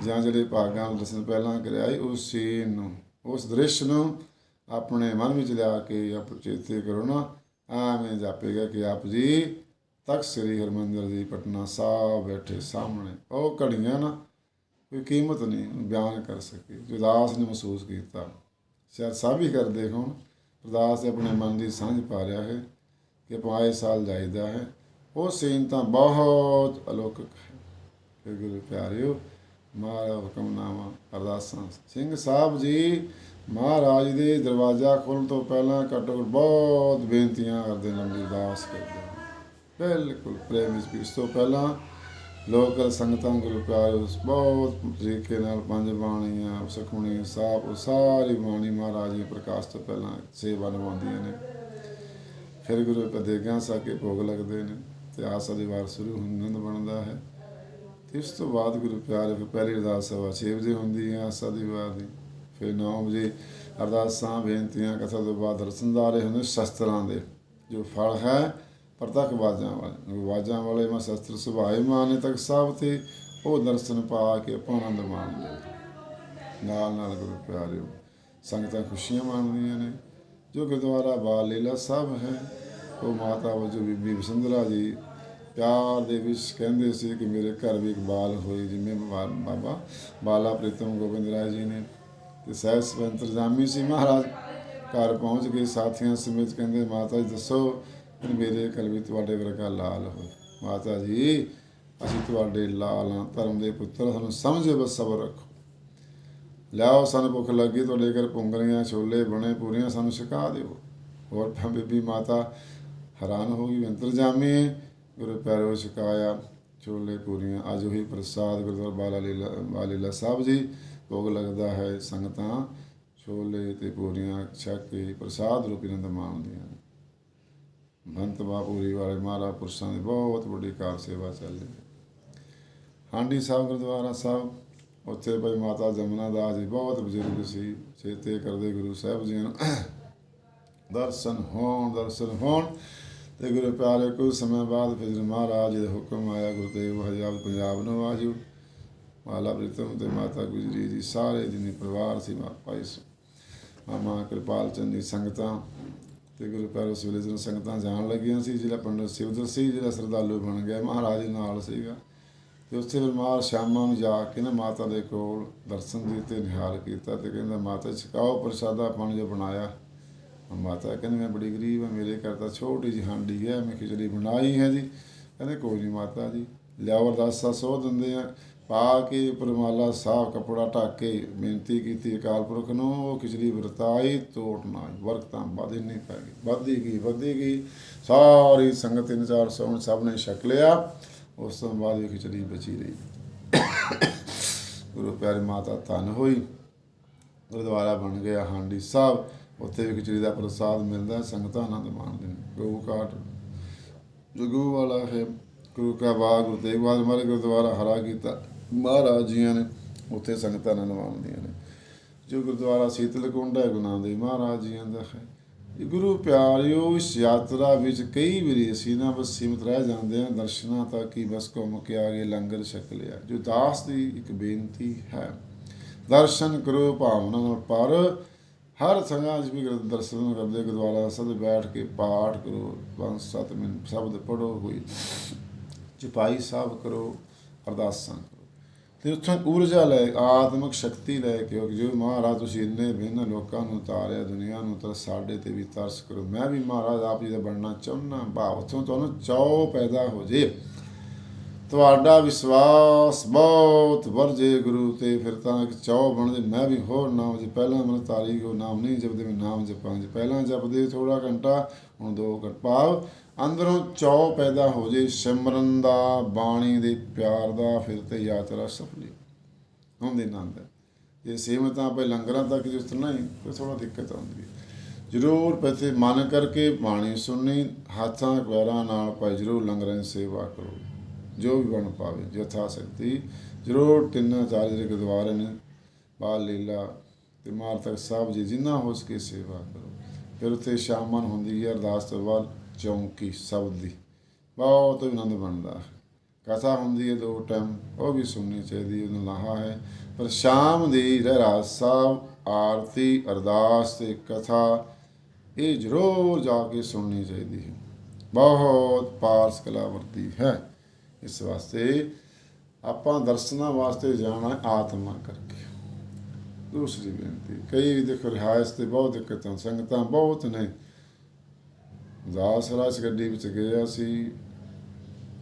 ਜਾਂ ਜਿਹੜੇ ਭਾਗਾਂ ਨੂੰ ਦਰਸ਼ਨ ਪਹਿਲਾਂ ਕਰਿਆ ਉਸ ਸੀਨ ਨੂੰ, ਉਸ ਦ੍ਰਿਸ਼ ਨੂੰ ਆਪਣੇ ਮਨ ਵਿੱਚ ਲਿਆ ਕੇ ਆਪ ਚੇਤੇ ਕਰੋ ਨਾ। ਐਵੇਂ ਜਾਪੇਗਾ ਕਿ ਆਪ ਜੀ, ਤਖਤ ਸ੍ਰੀ ਹਰਮੰਦਰ ਜੀ ਪਟਨਾ ਸਾਹਿਬ ਬੈਠੇ ਸਾਹਮਣੇ। ਉਹ ਘੜੀਆਂ ਨਾ, ਕੋਈ ਕੀਮਤ ਨਹੀਂ ਬਿਆਨ ਕਰ ਸਕੀ। ਜੋ ਦਾਸ ਨੇ ਮਹਿਸੂਸ ਕੀਤਾ, ਸ਼ਾਇਦ ਸਭ ਹੀ ਕਰਦੇ ਹੋਣ। ਅਰਦਾਸ ਆਪਣੇ ਮਨ ਦੀ ਸਾਂਝ ਪਾ ਰਿਹਾ ਹੈ ਕਿ ਆਪਾਂ ਸਾਲ ਜਾਈਦਾ ਹੈ। ਉਹ ਸੀਨ ਤਾਂ ਬਹੁਤ ਅਲੌਕਿਕ ਹੈ। ਫਿਰ ਗੁਰੂ ਪਿਆਰਿਓ ਮਹਾਰਾ ਹੁਕਮਨਾਮਾ ਅਰਦਾਸਾਂ। ਸਿੰਘ ਸਾਹਿਬ ਜੀ ਮਹਾਰਾਜ ਦੇ ਦਰਵਾਜ਼ਾ ਖੋਲਣ ਤੋਂ ਪਹਿਲਾਂ ਘੱਟੋ ਘੱਟ ਬਹੁਤ ਬੇਨਤੀਆਂ ਕਰਦੇ ਲੰਬੀ ਅਰਦਾਸ ਕਰਦੇ ਬਿਲਕੁਲ, ਪ੍ਰੇਮ ਵਿੱਚ ਇਸ ਤੋਂ ਪਹਿਲਾਂ ਲੋਕਲ ਸੰਗਤਾਂ ਗੁਰੂ ਪਿਆਰ ਉਸ ਬਹੁਤ ਤਰੀਕੇ ਨਾਲ ਪੰਜ ਬਾਣੀਆਂ ਸੁਖਮਣੀ ਸਾਹਿਬ ਉਹ ਸਾਰੀ ਬਾਣੀ ਮਹਾਰਾਜ ਜੀ ਪ੍ਰਕਾਸ਼ ਤੋਂ ਪਹਿਲਾਂ ਸੇਵਾ ਨਿਭਾਉਂਦੀਆਂ ਨੇ। ਫਿਰ ਗੁਰੂ ਪਦੇਗਾਂ ਸਾਕੇ ਭੋਗ ਲੱਗਦੇ ਨੇ ਤੇ ਆਸਾ ਦੀ ਵਾਰ ਸ਼ੁਰੂ ਹੁੰਦਨ ਬਣਦਾ ਹੈ। ਤੇ ਇਸ ਤੋਂ ਬਾਅਦ ਗੁਰੂ ਪਿਆਰੇ ਫਿਰ ਪਹਿਲੀ ਅਰਦਾਸ ਸਵਾ 6 ਵਜੇ ਹੁੰਦੀ ਹੈ ਆਸਾ ਦੀ ਵਾਰ ਦੀ। ਫਿਰ 9 ਵਜੇ ਅਰਦਾਸਾਂ ਬੇਨਤੀਆਂ ਕਥਾ ਤੋਂ ਬਾਅਦ ਰਸਨਦਾਰੇ ਹੁੰਦੇ ਸ਼ਸਤਰਾਂ ਦੇ, ਜੋ ਫਲ ਹੈ ਪ੍ਰਤੱਖ ਬਾਜਾਂ ਵਾਲੇ। ਵਾਜਾਂ ਵਾਲੇ ਮਾ ਸ਼ਸਤਰ ਸੁਭਾਏ ਮਾਨੇ ਤੱਕ ਸਭ ਤੇ ਉਹ ਦਰਸ਼ਨ ਪਾ ਕੇ ਆਪਾਂ ਆਨੰਦ ਮਾਣਦੇ ਨਾਲ ਨਾਲ ਗੁਰੂ ਪਿਆਰਿਓ, ਸੰਗਤਾਂ ਖੁਸ਼ੀਆਂ ਮਾਣਦੀਆਂ ਨੇ। ਜੋ ਗੁਰਦੁਆਰਾ ਬਾਲ ਲੀਲਾ ਸਾਹਿਬ ਹੈ, ਉਹ ਮਾਤਾ ਵਜੋਂ ਬੀਬੀ ਵਸੰਧਰਾ ਜੀ ਪਿਆਰ ਦੇ ਵਿੱਚ ਕਹਿੰਦੇ ਸੀ ਕਿ ਮੇਰੇ ਘਰ ਵੀ ਇੱਕ ਬਾਲ ਹੋਈ ਜਿਵੇਂ ਬਾ- ਬਾਬਾ ਬਾਲਾ ਪ੍ਰੀਤਮ ਗੋਬਿੰਦ ਰਾਏ ਜੀ ਨੇ। ਤੇ ਸਹਿਜ ਸੰਤਰਜਾਮੀ ਸੀ। ਮਹਾਰਾਜ ਘਰ ਪਹੁੰਚ ਕੇ ਸਾਥੀਆਂ ਸਮੇਤ ਕਹਿੰਦੇ, ਮਾਤਾ ਜੀ ਦੱਸੋ ਮੇਰੇ ਘਰ ਵੀ ਤੁਹਾਡੇ ਵਰਗਾ ਲਾਲ ਹੋਏ ਮਾਤਾ ਜੀ, ਅਸੀਂ ਤੁਹਾਡੇ ਲਾਲ ਹਾਂ, ਧਰਮ ਦੇ ਪੁੱਤਰ, ਸਾਨੂੰ ਸਮਝੇ, ਬਸ ਸਬਰ ਰੱਖੋ। ਲਿਆਓ, ਸਾਨੂੰ ਭੁੱਖ ਲੱਗੀ, ਤੁਹਾਡੇ ਘਰ ਪੁੰਗਰੀਆਂ, ਛੋਲੇ ਬਣੇ, ਪੂਰੀਆਂ ਸਾਨੂੰ ਛਕਾ ਦਿਓ। ਹੋਰ ਤਾਂ ਬੀਬੀ ਮਾਤਾ ਹੈਰਾਨ ਹੋ ਗਈ ਅੰਤਰਜਾਮੀ ਗੁਰੂ ਪਿਆਰੋ ਛਕਾਇਆ, ਛੋਲੇ, ਪੂਰੀਆਂ, ਅੱਜ ਉਹੀ ਪ੍ਰਸਾਦ ਗੁਰਦੁਆਰਾ ਬਾਲਾ ਲੀਲਾ ਬਾਲਾ ਲੀਲਾ ਸਾਹਿਬ ਜੀ ਭੋਗ ਲੱਗਦਾ ਹੈ ਸੰਗਤਾਂ, ਛੋਲੇ ਤੇ ਪੂਰੀਆਂ ਛਕ ਕੇ ਪ੍ਰਸਾਦ ਰੂਪੀ ਨੰਦ ਮਾਣਦੀਆਂ ਨੇ ਬੰਤ ਬਾਪੂਰੀ ਵਾਲੇ ਮਹਾਰਾ ਪੁਰਸ਼ਾਂ ਦੀ ਬਹੁਤ ਵੱਡੀ ਕਾਰ ਸੇਵਾ ਚੱਲ ਰਹੀ ਹੈ। ਹਾਂਡੀ ਸਾਹਿਬ, ਗੁਰਦੁਆਰਾ ਸਾਹਿਬ, ਉੱਥੇ ਭਾਈ ਮਾਤਾ ਜਮਨਾ ਦਾਸ ਜੀ ਬਹੁਤ ਬਜ਼ੁਰਗ ਸੀ, ਚੇਤੇ ਕਰਦੇ ਗੁਰੂ ਸਾਹਿਬ ਜੀ ਨੂੰ ਦਰਸ਼ਨ ਹੋਣ ਦਰਸ਼ਨ ਹੋਣ ਤੇ ਗੁਰੂ ਪਿਆਰੇ ਕੁਝ ਸਮੇਂ ਬਾਅਦ ਫਿਰ ਮਹਾਰਾਜ ਜੀ ਦਾ ਹੁਕਮ ਆਇਆ ਗੁਰੂ ਤੇਗ ਬਹਾਦਰ ਪੰਜਾਬ ਨੂੰ ਆਜੋ ਮਾਲਾ ਪ੍ਰੀਤਮ ਤੇ ਮਾਤਾ ਗੁਜਰੀ ਜੀ ਸਾਰੇ ਜਿੰਨੇ ਪਰਿਵਾਰ ਸੀ, ਮਾ ਭਾਈ ਮਾਮਾ ਕਿਰਪਾਲ ਚੰਦ ਦੀ ਸੰਗਤਾਂ ਤੇ ਗੁਰੂ ਪਿਆਰੇ ਉਸ ਵੇਲੇ ਸੰਗਤਾਂ ਜਾਣ ਲੱਗੀਆਂ ਸੀ, ਜਿਹੜਾ ਪੰਡਤ ਸਿਵਦਰ ਸੀ, ਜਿਹੜਾ ਸਰਦਾਲੂ ਬਣ ਗਿਆ, ਮਹਾਰਾਜ ਨਾਲ ਸੀਗਾ। ਤੇ ਉੱਥੇ ਫਿਰ ਮਾਰ ਸ਼ਾਮਾਂ ਨੂੰ ਜਾ ਕੇ ਨਾ ਮਾਤਾ ਦੇ ਕੋਲ ਦਰਸ਼ਨ ਦਿੱਤੇ, ਨਿਹਾਲ ਕੀਤਾ ਤੇ ਕਹਿੰਦਾ, ਮਾਤਾ ਛਕਾਓ ਪ੍ਰਸ਼ਾਦਾ ਪਾਣੀ ਜੋ ਬਣਾਇਆ। ਮਾਤਾ ਕਹਿੰਦੀ, ਮੈਂ ਬੜੀ ਗਰੀਬ ਹਾਂ, ਮੇਰੇ ਘਰ ਤਾਂ ਛੋਟੀ ਜਿਹੀ ਹਾਂਡੀ ਹੈ, ਮੈਂ ਖਿਚੜੀ ਬਣਾਈ ਹੈ ਜੀ। ਕਹਿੰਦੇ, ਕੋਈ ਨਹੀਂ ਮਾਤਾ ਜੀ, ਲਿਆਓ ਅਰਦਾਸਾ ਸੋ ਦਿੰਦੇ ਆ ਪਾ ਕੇ ਪਰਮਾਲਾ ਸਾਫ਼ ਕਪੜਾ ਢੱਕ ਕੇ ਬੇਨਤੀ ਕੀਤੀ ਅਕਾਲ ਪੁਰਖ ਨੂੰ ਉਹ ਖਿਚੜੀ ਵਰਤਾਈ ਤੋੜ ਨਾ ਆਈ, ਬਰਕਤਾਂ ਵੱਧ ਨਹੀਂ ਪੈ ਗਈ ਵੱਧਦੀ ਗਈ ਵੱਧਦੀ ਗਈ। ਸਾਰੀ ਸੰਗਤ ਤਿੰਨ ਚਾਰ ਸੌ ਸਭ ਨੇ ਛਕ ਲਿਆ। ਉਸ ਤੋਂ ਬਾਅਦ ਵੀ ਖਿਚੜੀ ਬਚੀ ਰਹੀ। ਗੁਰੂ ਪਿਆਰੇ ਮਾਤਾ ਧਨ ਹੋਈ। ਗੁਰਦੁਆਰਾ ਬਣ ਗਿਆ ਹਾਂਡੀ ਸਾਹਿਬ। ਉੱਥੇ ਵੀ ਖਿਚੜੀ ਦਾ ਪ੍ਰਸਾਦ ਮਿਲਦਾ ਸੰਗਤਾਂ ਆਨੰਦ ਮਾਣਦੇ ਨੇ। ਗਊ ਕਾਟ ਜਗੂ ਵਾਲਾ ਹੈ। ਗੁਰੂ ਕਾ ਬਾਗ, ਗੁਰੂ ਤੇਗ ਬਹਾਦਰ ਮਹਾਰਾਜ ਗੁਰਦੁਆਰਾ ਹਰਾ ਕੀਤਾ। ਮਹਾਰਾਜ ਜੀਆਂ ਨੇ ਉੱਥੇ ਸੰਗਤਾਂ ਨਾਲ ਮਾਣਦੀਆਂ ਨੇ। ਜੋ ਗੁਰਦੁਆਰਾ ਸੀਤਲ ਕੁੰਡ ਹੈ, ਗੁਰੂ ਨਾਨਕ ਦੇਵ ਮਹਾਰਾਜ ਜੀਆਂ ਦਾ ਹੈ। ਗੁਰੂ ਪਿਆਰਿਓ, ਇਸ ਯਾਤਰਾ ਵਿੱਚ ਕਈ ਵਾਰੀ ਅਸੀਂ ਨਾ ਬਸ ਸੀਮਤ ਰਹਿ ਜਾਂਦੇ ਹਾਂ, ਦਰਸ਼ਨਾਂ ਤੱਕ ਹੀ ਬਸ ਘੁੰਮ ਕੇ ਆ ਗਏ, ਲੰਗਰ ਛਕ ਲਿਆ। ਜੋ ਦਾਸ ਦੀ ਇੱਕ ਬੇਨਤੀ ਹੈ, ਦਰਸ਼ਨ ਕਰੋ ਭਾਵਨਾ ਨਾਲ, ਪਰ ਹਰ ਸੰਗਾਂ 'ਚ ਵੀ ਦਰਸ਼ਨ ਕਰਦੇ, ਗੁਰਦੁਆਰਾ ਸਾਹਿਬ ਬੈਠ ਕੇ ਪਾਠ ਕਰੋ, ਪੰਜ ਸੱਤ ਮਿੰਟ ਸ਼ਬਦ ਪੜੋ ਕੋਈ। ਚੁਪਾਈ ਸਾਹਿਬ ਕਰੋ, ਅਰਦਾਸਾਂ ਕਰੋ। ਤੇ ਉੱਥੋਂ ਊਰਜਾ ਲੈ, ਆਤਮਿਕ ਸ਼ਕਤੀ ਲੈ ਕੇ ਜੋ ਮਹਾਰਾਜ ਤੁਸੀਂ ਇੰਨੇ ਬਿਨ ਲੋਕਾਂ ਨੂੰ ਉਤਾਰਿਆ, ਦੁਨੀਆ ਨੂੰ ਤਾਂ ਸਾਡੇ ਤੇ ਵੀ ਤਰਸ ਕਰੋ। ਮੈਂ ਵੀ ਮਹਾਰਾਜ ਆਪ ਜੀ ਦਾ ਬਣਨਾ ਚਾਹੁੰਦਾ ਭਾਵ ਉੱਥੋਂ ਤੁਹਾਨੂੰ ਚਾਉ ਪੈਦਾ ਹੋ ਜੇ। ਤੁਹਾਡਾ ਵਿਸ਼ਵਾਸ ਬਹੁਤ ਵਰਜੇ ਗੁਰੂ ਤੇ ਫਿਰ ਤਾਂ ਇੱਕ ਚਾਉ ਬਣ ਜੇ ਮੈਂ ਵੀ ਹੋਰ ਨਾਮ ਜੀ ਪਹਿਲਾਂ ਮਨ ਤਾਰੀ, ਉਹ ਨਾਮ ਨਹੀਂ ਜਪਦੇ, ਮੈਂ ਨਾਮ ਜਪਾਂ। ਜੀ ਪਹਿਲਾਂ ਜਪਦੇ ਥੋੜਾ ਘੰਟਾ, ਹੁਣ ਦੋ ਘੰਟਾ, ਭਾਵ ਅੰਦਰੋਂ ਚਾਉ ਪੈਦਾ ਹੋ ਜੇ, ਸਿਮਰਨ ਦਾ, ਬਾਣੀ ਦੇ ਪਿਆਰ ਦਾ, ਫਿਰ ਤੇ ਯਾਤਰਾ ਸਫਲੀ। ਹੁੰਦੀ ਨੰਦ ਜੇ ਸੀਮਤਾਂ ਪਏ ਲੰਗਰਾਂ ਤੱਕ ਜਿਸ ਤਰ੍ਹਾਂ ਹੀ, ਫਿਰ ਥੋੜਾ ਦਿੱਕਤ ਆਉਂਦੀ ਹੈ ਜ਼ਰੂਰ ਪੈਸੇ ਮਨ ਕਰਕੇ ਬਾਣੀ ਸੁਣਨੀ, ਹੱਥਾਂ, ਪੈਰਾਂ ਨਾਲ ਭਾਈ ਜ਼ਰੂਰ ਲੰਗਰਾਂ ਦੀ ਸੇਵਾ ਕਰੋ। ਜੋ ਵੀ ਬਣ ਪਾਵੇ, ਯਥਾ ਸਕਤੀ ਜ਼ਰੂਰ ਤਿੰਨਾਂ ਚਾਰ ਜਿਹੜੇ ਗੁਰਦੁਆਰੇ ਨੇ, ਬਾਲ ਲੀਲਾ ਤੇ ਮਾਰਤਕ ਸਾਹਿਬ ਜੀ, ਜਿੰਨਾ ਹੋ ਸਕੇ ਸੇਵਾ ਕਰੋ। ਫਿਰ ਉੱਥੇ ਸ਼ਾਮਨ ਹੁੰਦੀ ਹੈ ਅਰਦਾਸ ਤੋਂ ਬਾਅਦ ਚੌਂਕੀ ਸ਼ਬਦ। ਦੀ ਬਹੁਤ ਆਨੰਦ ਬਣਦਾ। ਹੈ ਕਥਾ ਹੁੰਦੀ ਹੈ ਦੋ ਟਾਈਮ, ਉਹ ਵੀ ਸੁਣਨੀ ਚਾਹੀਦੀ ਉਹਨੂੰ ਲਾਹਾ ਹੈ। ਪਰ ਸ਼ਾਮ ਦੀ ਰਹਿਰਾਸ ਸਾਹਿਬ, ਆਰਤੀ, ਅਰਦਾਸ ਤੇ ਕਥਾ, ਇਹ ਜ਼ਰੂਰ ਜਾ ਕੇ ਸੁਣਨੀ ਚਾਹੀਦੀ ਹੈ। ਬਹੁਤ ਪਾਰਸ ਕਲਾ ਵਰਤੀ ਹੈ। ਇਸ ਵਾਸਤੇ ਆਪਾਂ ਦਰਸ਼ਨਾਂ ਵਾਸਤੇ ਜਾਣਾ ਆਤਮਾ ਕਰਕੇ। ਦੂਸਰੀ ਬੇਨਤੀ, ਕਈ ਦੇਖੋ ਰਿਹਾਇਸ਼ ਤੇ ਬਹੁਤ ਦਿੱਕਤਾਂ, ਸੰਗਤਾਂ ਬਹੁਤ ਨੇ। ਦਾਸ ਰਾਜ ਗੱਡੀ ਵਿੱਚ ਗਿਆ ਸੀ।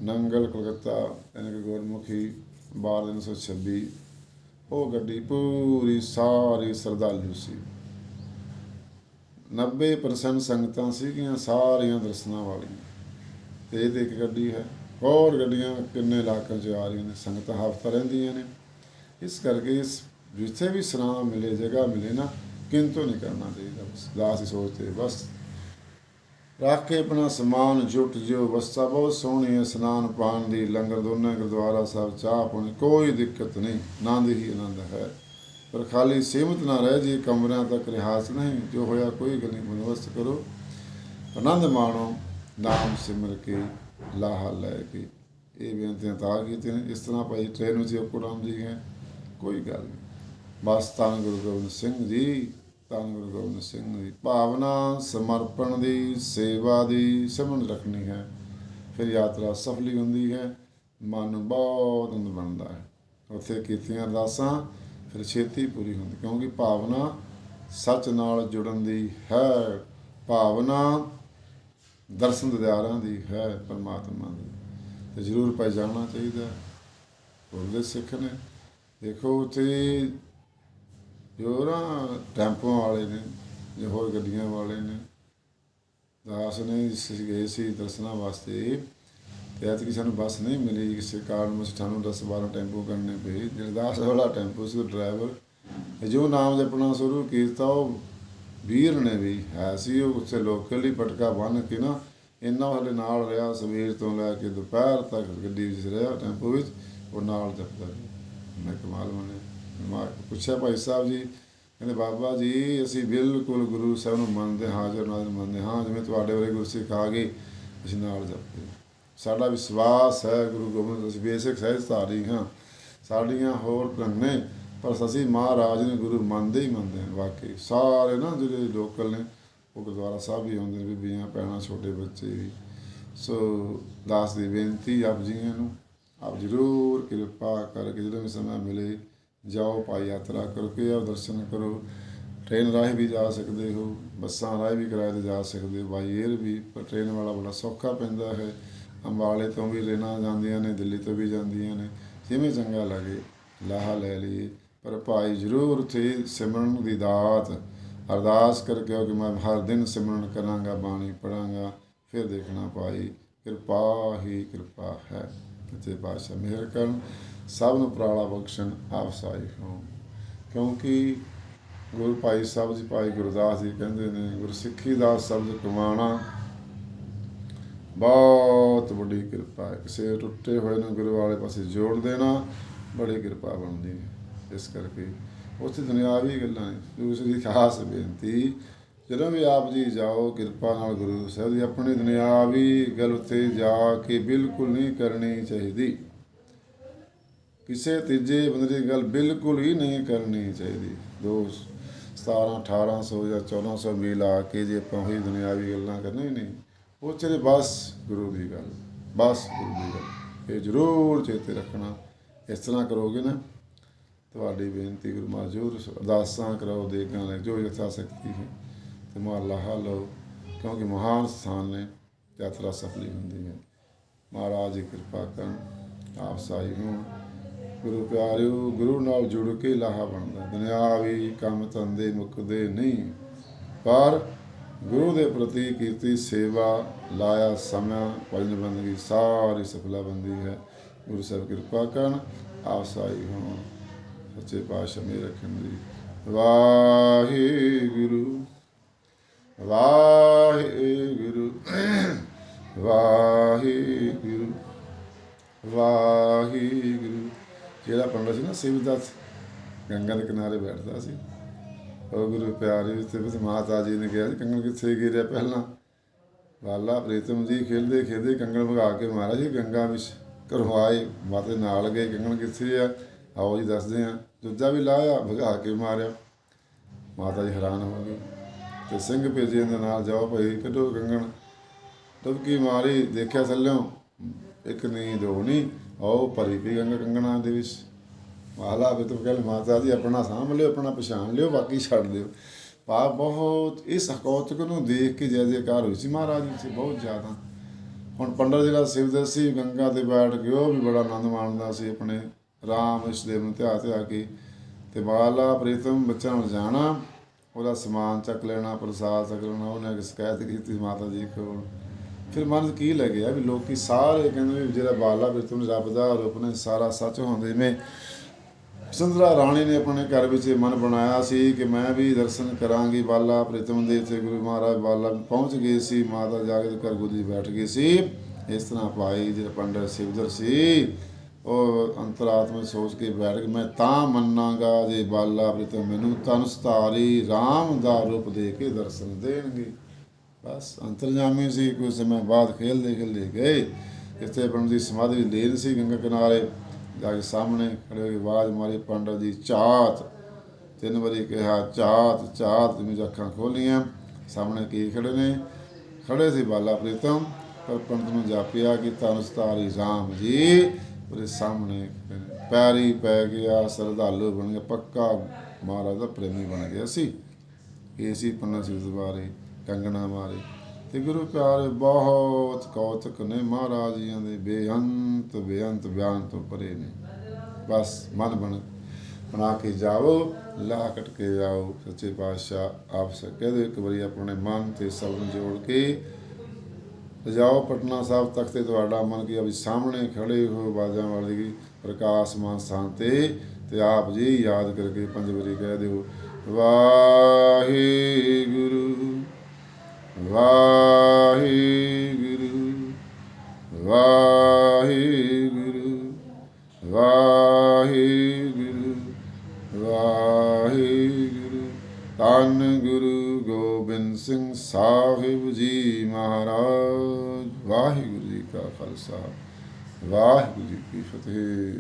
ਨੰਗਲ ਕਲਕੱਤਾ, ਯਾਨੀ ਕਿ ਗੁਰਮੁਖੀ 12326 ਉਹ ਗੱਡੀ ਪੂਰੀ ਸਾਰੀ ਸਰਦਾਲੂ ਸੀ। 90% ਸੰਗਤਾਂ ਸੀਗੀਆਂ, ਸਾਰੀਆਂ ਦਰਸ਼ਨਾਂ ਵਾਲੀਆਂ। ਤੇ ਇਹ ਤੇ ਇੱਕ ਗੱਡੀ ਹੈ। ਹੋਰ ਗੱਡੀਆਂ ਕਿੰਨੇ ਇਲਾਕਿਆਂ 'ਚ ਆ ਰਹੀਆਂ ਨੇ, ਸੰਗਤਾਂ ਹਫ਼ਤਾ ਰਹਿੰਦੀਆਂ ਨੇ। ਇਸ ਕਰਕੇ ਇਸ ਜਿੱਥੇ ਵੀ ਸਰਾਂ ਮਿਲੇ, ਜਗ੍ਹਾ ਮਿਲੇ ਨਾ, ਕਿੰਤੂ ਨਹੀਂ ਕਰਨਾ ਚਾਹੀਦਾ। ਬਸ, ਦਾਸ ਹੀ ਸੋਚਦੇ ਬਸ। ਰੱਖ ਕੇ ਆਪਣਾ ਸਮਾਨ ਜੁਟ ਜਿਓ। ਵਸਤਾ ਬਹੁਤ ਸੋਹਣੀ ਹੈ, ਇਸ਼ਨਾਨ ਪਾਣ ਦੀ, ਲੰਗਰ ਦੋਨੇ ਗੁਰਦੁਆਰਾ ਸਾਹਿਬ, ਚਾਹ ਪਾਣੀ, ਕੋਈ ਦਿੱਕਤ ਨਹੀਂ, ਆਨੰਦ ਹੀ ਆਨੰਦ ਹੈ। ਪਰ ਖਾਲੀ ਸੀਮਤ ਨਾ ਰਹਿ ਜੀ ਕਮਰਿਆਂ ਤੱਕ ਰਿਹਾਸ ਨਹੀਂ, ਜੋ ਹੋਇਆ ਕੋਈ ਗੱਲ ਨਹੀਂ, ਬੰਦੋਬਸਤ ਕਰੋ। ਆਨੰਦ ਮਾਣੋ, ਨਾਮ ਸਿਮਰ ਕੇ, ਲਾਹਾ ਲੈ ਕੇ। ਇਹ ਬੇਨਤੀਆਂ ਤਾਂ ਕੀਤੀਆਂ ਨੇ। ਇਸ ਤਰ੍ਹਾਂ ਭਾਈ, ਟ੍ਰੇਨ ਵਿੱਚ ਕੁਰਾਮ ਜੀ ਹੈ, ਕੋਈ ਗੱਲ ਨਹੀਂ। ਬਸ ਧੰਨ ਗੁਰੂ ਗੋਬਿੰਦ ਸਿੰਘ ਜੀ ਧੰਨ ਗੁਰੂ ਗੋਬਿੰਦ ਸਿੰਘ ਦੀ ਭਾਵਨਾ, ਸਮਰਪਣ ਦੀ, ਸੇਵਾ ਦੀ ਸਮਝ ਰੱਖਣੀ ਹੈ। ਫਿਰ ਯਾਤਰਾ ਸਫਲੀ ਹੁੰਦੀ ਹੈ, ਮਨ ਬਹੁਤ ਆਨੰਦ ਬਣਦਾ ਹੈ। ਉੱਥੇ ਕੀਤੀਆਂ ਅਰਦਾਸਾਂ, ਫਿਰ ਛੇਤੀ ਪੂਰੀ ਹੁੰਦੀ, ਕਿਉਂਕਿ ਭਾਵਨਾ ਸੱਚ ਨਾਲ ਜੁੜਨ ਦੀ ਹੈ। ਭਾਵਨਾ ਦਰਸ਼ਨ ਦਿਦਾਰਾਂ ਦੀ ਹੈ, ਪਰਮਾਤਮਾ ਦੀ। ਤੇ ਜ਼ਰੂਰ ਪਾਈ ਜਾਣਾ ਚਾਹੀਦਾ ਬੋਲਦੇ ਸਿੱਖ ਨੇ। ਦੇਖੋ, ਉੱਥੇ ਜੋ ਨਾ ਟੈਂਪੂਆਂ ਵਾਲੇ ਨੇ ਜੋ ਹੋਰ ਗੱਡੀਆਂ ਵਾਲੇ ਨੇ। ਦਾਸ ਨੇ ਗਏ ਸੀ ਦਰਸ਼ਨਾਂ ਵਾਸਤੇ। ਤੇ ਐਤਕੀ ਸਾਨੂੰ ਬੱਸ ਨਹੀਂ ਮਿਲੀ, ਕਿਸੇ ਕਾਰਨ ਵਿੱਚ ਸਾਨੂੰ 10 12 ਟੈਂਪੂ ਕਰਨੇ ਪਏ। ਜਿਹੜਾ ਦਾਸ ਵਾਲਾ ਟੈਂਪੂ ਸੀ ਡਰਾਈਵਰ ਜੋ ਨਾਮ ਜਪਣਾ ਸ਼ੁਰੂ ਕੀਤਾ, ਉਹ ਵੀਰ ਨੇ ਵੀ, ਹੈ ਸੀ ਉਹ ਉੱਥੇ ਲੋਕਲ ਹੀ ਪਟਕਾ ਬੰਨ ਕੇ ਨਾ, ਇੰਨਾ ਹਲੇ ਨਾਲ ਰਿਹਾ, ਸਵੇਰ ਤੋਂ ਲੈ ਕੇ ਦੁਪਹਿਰ ਤੱਕ ਗੱਡੀ ਵਿੱਚ ਰਿਹਾ, ਟੈਂਪੂ ਵਿੱਚ, ਉਹ ਨਾਲ ਜਪਦਾ ਰਿਹਾ। ਮੈਂ ਕਮਾਲ ਮੰਨੇ ਮੈਂ ਪੁੱਛਿਆ ਭਾਈ ਸਾਹਿਬ ਜੀ ਕਹਿੰਦੇ ਬਾਬਾ ਜੀ ਅਸੀਂ ਬਿਲਕੁਲ ਗੁਰੂ ਸਾਹਿਬ ਨੂੰ ਮੰਨਦੇ ਹਾਂ, ਹਾਜ਼ਰ ਨਾਜ਼ਰ ਮੰਨਦੇ ਹਾਂ ਜਿਵੇਂ ਤੁਹਾਡੇ ਵਰਗੇ ਗੁਰਸਿੱਖ ਆ ਗਏ ਅਸੀਂ ਨਾਲ ਜਪਦੇ ਸਾਡਾ ਵਿਸ਼ਵਾਸ ਹੈ ਗੁਰੂ ਗੋਬਿੰਦ ਅਸੀਂ ਬੇਸਿਕ ਸਹਿਜ ਧਾਰੀ ਹਾਂ। ਸਾਡੀਆਂ ਹੋਰ ਢੰਗ ਨੇ ਪਰ ਅਸੀਂ ਮਹਾਰਾਜ ਨੂੰ ਗੁਰੂ ਮੰਨਦੇ ਹੀ ਮੰਨਦੇ ਹਾਂ ਵਾਕਈ। ਸਾਰੇ ਨਾ ਜਿਹੜੇ ਲੋਕਲ ਨੇ ਉਹ ਗੁਰਦੁਆਰਾ ਸਾਹਿਬ ਵੀ ਆਉਂਦੇ ਨੇ ਬੀਬੀਆਂ ਭੈਣਾਂ ਛੋਟੇ ਬੱਚੇ ਵੀ। ਸੋ ਦਾਸ ਦੀ ਬੇਨਤੀ ਆਪ ਜੀਆਂ ਨੂੰ ਆਪ ਜ਼ਰੂਰ ਕਿਰਪਾ ਕਰਕੇ ਜਦੋਂ ਵੀ ਸਮਾਂ ਮਿਲੇ ਜਾਓ ਪਾਈ ਯਾਤਰਾ ਕਰੋ ਕਿ ਆਪ ਦਰਸ਼ਨ ਕਰੋ। ਟ੍ਰੇਨ ਰਾਹੀਂ ਵੀ ਜਾ ਸਕਦੇ ਹੋ, ਬੱਸਾਂ ਰਾਹੀਂ ਵੀ ਕਿਰਾਏ ਤੇ ਜਾ ਸਕਦੇ ਹੋ। ਬਾਈ 에ਅਰ ਵੀ ਪਰ ਟ੍ਰੇਨ ਵਾਲਾ ਬੜਾ ਸੌਖਾ ਪੈਂਦਾ ਹੈ। ਅੰਬਾਲੇ ਤੋਂ ਵੀ ਟ੍ਰੇਨਾਂ ਜਾਂਦੀਆਂ ਨੇ, ਦਿੱਲੀ ਤੋਂ ਵੀ ਜਾਂਦੀਆਂ ਨੇ। ਜਿਵੇਂ ਚੰਗਾ ਲੱਗੇ, ਲਾਹਾ ਲੈ ਲਈਏ। ਪਰ ਭਾਈ ਜ਼ਰੂਰ ਉੱਥੇ ਸਿਮਰਨ ਦੀ ਦਾਤ, ਅਰਦਾਸ ਕਰਕੇ ਕਿ ਮੈਂ ਹਰ ਦਿਨ ਸਿਮਰਨ ਕਰਾਂਗਾ, ਬਾਣੀ ਪੜਾਂਗਾ ਫਿਰ ਦੇਖਣਾ ਭਾਈ, ਕਿਰਪਾ ਹੀ ਕਿਰਪਾ ਹੈ। ਤੇ ਪਾਸ਼ਾ ਮਿਹਰ ਕਰਨ। ਸਭ ਨੂੰ ਪ੍ਰਾਲਾ ਬਖਸ਼ਣ ਆਪ ਸਾਈ ਹੋ ਕਿਉਂਕਿ ਗੁਰੂ ਭਾਈ ਸਾਹਿਬ ਜੀ, ਭਾਈ ਗੁਰਦਾਸ ਜੀ ਕਹਿੰਦੇ ਨੇ ਗੁਰਸਿੱਖੀ ਦਾ ਸ਼ਬਦ ਕਮਾਣਾ ਬਹੁਤ ਵੱਡੀ ਕਿਰਪਾ ਹੈ। ਕਿਸੇ ਟੁੱਟੇ ਹੋਏ ਨੂੰ ਗੁਰੂ ਵਾਲੇ ਪਾਸੇ ਜੋੜ ਦੇਣਾ ਬੜੀ ਕਿਰਪਾ ਬਣਦੀ ਹੈ। ਇਸ ਕਰਕੇ ਉੱਥੇ ਦੁਨਿਆਵੀ ਗੱਲਾਂ ਨੇ। ਦੂਸਰੀ ਖਾਸ ਬੇਨਤੀ, ਜਦੋਂ ਵੀ ਆਪ ਜੀ ਜਾਓ, ਕਿਰਪਾ ਨਾਲ ਗੁਰੂ ਸਾਹਿਬ ਜੀ, ਆਪਣੀ ਦੁਨਿਆਵੀ ਗੱਲ ਉੱਤੇ ਜਾ ਕੇ ਬਿਲਕੁਲ ਨਹੀਂ ਕਰਨੀ ਚਾਹੀਦੀ। ਕਿਸੇ ਤੀਜੇ ਬੰਦੇ ਦੀ ਗੱਲ ਬਿਲਕੁਲ ਹੀ ਨਹੀਂ ਕਰਨੀ ਚਾਹੀਦੀ। ਦੋ 17 1800 ਜਾਂ 1400 ਮੀਲ ਆ ਕੇ ਜੇ ਆਪਾਂ ਉਹੀ ਦੁਨਿਆਵੀ ਗੱਲਾਂ ਕਰਨੀ ਨਹੀਂ, ਉਹ ਚਲੇ ਬਸ ਗੁਰੂ ਦੀ ਗੱਲ, ਬਸ ਗੁਰੂ ਦੀ ਗੱਲ। ਇਹ ਜ਼ਰੂਰ ਚੇਤੇ ਰੱਖਣਾ। ਇਸ ਤਰ੍ਹਾਂ ਕਰੋਗੇ ਨਾ, ਤੁਹਾਡੀ ਬੇਨਤੀ ਗੁਰੂ ਮਹਾਰਾਜ ਜ਼ਰੂਰ ਅਰਦਾਸਾਂ ਕਰਾਓ, ਦੇਗਾਂ ਲੈ, ਜੋ ਯਥਾ ਸਕਤੀ ਹੈ, ਤੇ ਮਾਰ ਲਓ ਕਿਉਂਕਿ ਮਹਾਨ ਸਥਾਨ ਨੇ, ਯਾਤਰਾ ਸਫਲੀ ਹੁੰਦੀ ਹੈ। ਮਹਾਰਾਜ ਦੀ ਕਿਰਪਾ ਕਰਨ, ਆਪ ਸਾਈ ਹੋਣ ਗੁਰੂ ਪਿਆਰਿਓ, ਗੁਰੂ ਨਾਲ ਜੁੜ ਕੇ ਲਾਹਾ ਬਣਦਾ। ਦੁਨਿਆਵੀ ਕੰਮ ਧੰਦੇ ਮੁੱਕਦੇ ਨਹੀਂ। ਪਰ ਗੁਰੂ ਦੇ ਪ੍ਰਤੀ ਕੀਤੀ ਸੇਵਾ, ਲਾਇਆ ਸਮਾਂ, ਭਜਨ ਬੰਦਗੀ, ਸਾਰੀ ਸਫਲਾ ਬੰਦੀ ਹੈ। ਗੁਰੂ ਸਾਹਿਬ ਕਿਰਪਾ ਕਰਨ, ਆਪ ਹੋਣ। ਸੱਚੇ ਪਾਤਸ਼ਾਹ ਮੇਰ ਰੱਖਣ ਦੀ। ਵਾਹਿਗੁਰੂ ਵਾਹਿਗੁਰੂ ਵਾਹਿਗੁਰੂ ਵਾਹਿਗੁਰੂ। ਜਿਹੜਾ ਪੰਡਤ ਸੀ ਨਾ ਸਿਵਦਾਸ ਗੰਗਾ ਦੇ ਕਿਨਾਰੇ ਬੈਠਦਾ ਸੀ। ਉਹ ਗੁਰੂ ਪਿਆਰੇ ਤੇ ਵੀ ਮਾਤਾ ਜੀ ਨੇ ਕਿਹਾ ਕੰਗਣ ਕਿੱਥੇ ਗਿਰਿਆ ਪਹਿਲਾਂ? ਵਾਲਾ ਪ੍ਰੀਤਮ ਜੀ ਖੇਲਦੇ ਖੇਲਦੇ ਕੰਗਣ ਭਗਾ ਕੇ ਮਹਾਰਾਜ ਜੀ ਗੰਗਾ ਵਿੱਚ ਘਰੋਂ ਮਾਤੇ ਨਾਲ ਗਏ, ਕੰਗਣ ਕਿੱਥੇ ਆ? ਆਓ ਜੀ ਦੱਸਦੇ ਆ ਦੂਜਾ ਵੀ ਲਾਇਆ, ਭਗਾ ਕੇ ਮਾਰਿਆ। ਮਾਤਾ ਜੀ ਹੈਰਾਨ ਹੋ ਗਈ ਤੇ ਸਿੰਘ ਭੇਜੇ ਦੇ ਨਾਲ, ਜਾਓ ਭਾਈ, ਕੱਢੋ ਕੰਗਣ। ਡੁਬਕੀ ਮਾਰੀ, ਦੇਖਿਆ ਥੱਲਿਓਂ, ਇੱਕ ਨਹੀਂ ਦੋ ਨਹੀਂ ਆਓ ਭਰੀ ਪਈ ਗੰਗਾ ਕੰਗਣਾ ਦੇ ਵਿੱਚ। ਮਾਲਾ ਵੀ ਤੋਂ ਕਹਿੰਦੇ ਮਾਤਾ ਜੀ, ਆਪਣਾ ਸਾਂਭ ਲਿਓ, ਆਪਣਾ ਪਛਾਣ ਲਿਓ, ਬਾਕੀ ਛੱਡ ਦਿਓ। ਪਾ ਬਹੁਤ, ਇਸ ਹਕੌਤਕ ਨੂੰ ਦੇਖ ਕੇ ਜੈ ਜੈਕਾਰ ਹੋਈ ਸੀ ਮਹਾਰਾਜ ਜੀ, ਸੀ ਬਹੁਤ ਜ਼ਿਆਦਾ। ਹੁਣ ਪੰਡਤ ਜਿਹੜਾ ਸਿਵਦਰ ਸੀ ਗੰਗਾ ਤੇ ਬੈਠ ਕੇ ਉਹ ਵੀ ਬੜਾ ਆਨੰਦ ਮਾਣਦਾ ਸੀ ਆਪਣੇ ਰਾਮ ਇਸ਼ ਇਸ਼ਟਦੇਵ ਨੂੰ ਧਿਆ ਧਿਆ ਕੇ। ਤੇ ਬਾਲਾ ਪ੍ਰੀਤਮ, ਬੱਚਿਆਂ ਨੂੰ ਜਾਣਾ, ਉਹਦਾ ਸਮਾਨ ਚੱਕ ਲੈਣਾ, ਪ੍ਰਸਾਦ ਚੱਕ ਲੈਣਾ, ਉਹਨੇ ਸ਼ਿਕਾਇਤ ਕੀਤੀ, ਮਾਤਾ ਜੀ ਕੋਲ ਫਿਰ ਮਨ 'ਚ ਕੀ ਲੱਗਿਆ ਵੀ ਲੋਕੀ ਸਾਰੇ ਕਹਿੰਦੇ ਵੀ ਜਿਹੜਾ ਬਾਲਾ ਪ੍ਰੀਤਮ ਰੱਬ ਦਾ ਰੂਪ ਨੇ ਸਾਰਾ ਸੱਚ ਹੁੰਦੇ ਮੈਂ ਸੁੰਦਰਾ ਰਾਣੀ ਨੇ ਆਪਣੇ ਘਰ ਵਿੱਚ ਇਹ ਮਨ ਬਣਾਇਆ ਸੀ ਕਿ ਮੈਂ ਵੀ ਦਰਸ਼ਨ ਕਰਾਂਗੀ ਬਾਲਾ, ਪ੍ਰੀਤਮ ਦੇ ਤੇ ਗੁਰੂ ਮਹਾਰਾਜ ਬਾਲਾ ਪਹੁੰਚ ਗਏ ਸੀ, ਮਾਤਾ ਜਾ ਕੇ ਘਰ ਗੋਦੀ ਬੈਠ ਗਈ ਸੀ। ਇਸ ਤਰ੍ਹਾਂ ਭਾਈ ਜਿਹੜਾ ਪੰਡਤ ਸਿਵਦਰ ਸੀ। ਉਹ ਅੰਤਰਾਤਮਾ ਸੋਚ ਕੇ ਬੈਠ ਕੇ ਮੈਂ ਤਾਂ ਮੰਨਾਂਗਾ ਜੇ ਬਾਲਾ, ਪ੍ਰੀਤਮ ਮੈਨੂੰ ਤਨ ਸਤਾਰੀ RAM ਦਾ ਰੂਪ ਦੇ ਕੇ ਦਰਸ਼ਨ ਦੇਣਗੇ। ਬਸ ਅੰਤਰਜਾਮੀ ਸੀ ਕੁਝ ਸਮੇਂ ਬਾਅਦ ਖੇਲਦੇ ਖੇਲਦੇ ਗਏ। ਇੱਥੇ ਪੰਡਤ ਦੀ ਸਮਾਧੀ ਲੇਨ ਸੀ, ਗੰਗਾ ਕਿਨਾਰੇ। ਜਾ ਕੇ ਸਾਹਮਣੇ ਖੜੇ ਹੋ ਕੇ ਆਵਾਜ਼ ਮਾਰੀ, ਪੰਡਤ ਜੀ, ਚਾਤ। ਤਿੰਨ ਵਾਰੀ ਕਿਹਾ ਝਾਤ ਚਾਤ। ਜਿਵੇਂ ਅੱਖਾਂ ਖੋਲੀਆਂ। ਸਾਹਮਣੇ ਕੀ ਖੜੇ ਨੇ। ਖੜੇ ਸੀ ਬਾਲਾ ਪ੍ਰੀਤਮ, ਪਰ ਪੰਡਤ ਨੂੰ ਜਾਪਿਆ ਕਿ ਤਨਸਤਾਰੀ ਰਾਮ ਜੀ। ਉਹਦੇ ਸਾਹਮਣੇ ਪੈਰੀ ਪੈ ਗਿਆ ਸਰਦਾਲੂ ਬਣ ਗਿਆ, ਪੱਕਾ ਮਹਾਰਾਜ ਦਾ ਪ੍ਰੇਮੀ ਬਣ ਗਿਆ ਸੀ। ਇਹ ਸੀ ਪੰਨਾ ਸੀ ਦੁਬਾਰੇ ਕੰਗਣਾ ਮਾਰੇ। ਤੇ ਗੁਰੂ ਪਿਆਰੇ, ਬਹੁਤ ਕੌਤਕ ਨੇ ਮਹਾਰਾਜੀਆਂ ਦੇ। ਬੇਅੰਤ ਬੇਅੰਤ ਬਿਆਨ ਤੋਂ ਪਰੇ ਨੇ। ਬਸ ਮਨ ਬਣ, ਬਣਾ ਕੇ ਜਾਓ ਲਾ ਕਟ ਕੇ ਜਾਓ ਸੱਚੇ ਪਾਤਸ਼ਾਹ ਆਪ ਸਕੇ ਦੇ ਇੱਕ ਵਾਰੀ ਆਪਣੇ ਮਨ ਤੇ ਸਭ ਨੂੰ ਜੋੜ ਕੇ। ਜਾਓ ਪਟਨਾ ਸਾਹਿਬ ਤੱਕ ਤੇ ਤੁਹਾਡਾ ਮਨ ਕੀ ਆ ਸਾਹਮਣੇ ਖੜੇ ਹੋ ਬਾਜਾਂ ਵਾਲੀ ਪ੍ਰਕਾਸ਼ਮਾਨ ਸਥਾਨ ਤੇ। ਤੇ ਆਪ ਜੀ ਯਾਦ ਕਰਕੇ ਪੰਜ ਵਾਰੀ ਕਹਿ ਦਿਓ, ਵਾਹਿਗੁਰੂ। ਵਾਹਿਗੁਰੂ ਵਾਹਿਗੁਰੂ ਵਾਹਿਗੁਰੂ ਵਾਹਿਗੁਰੂ। ਧੰਨ ਗੁਰੂ ਗੋਬਿੰਦ ਸਿੰਘ ਸਾਹਿਬ ਜੀ ਮਹਾਰਾਜ, ਵਾਹਿਗੁਰੂ ਜੀ ਕਾ ਖਾਲਸਾ, ਵਾਹਿਗੁਰੂ ਜੀ ਕੀ ਫਤਿਹ।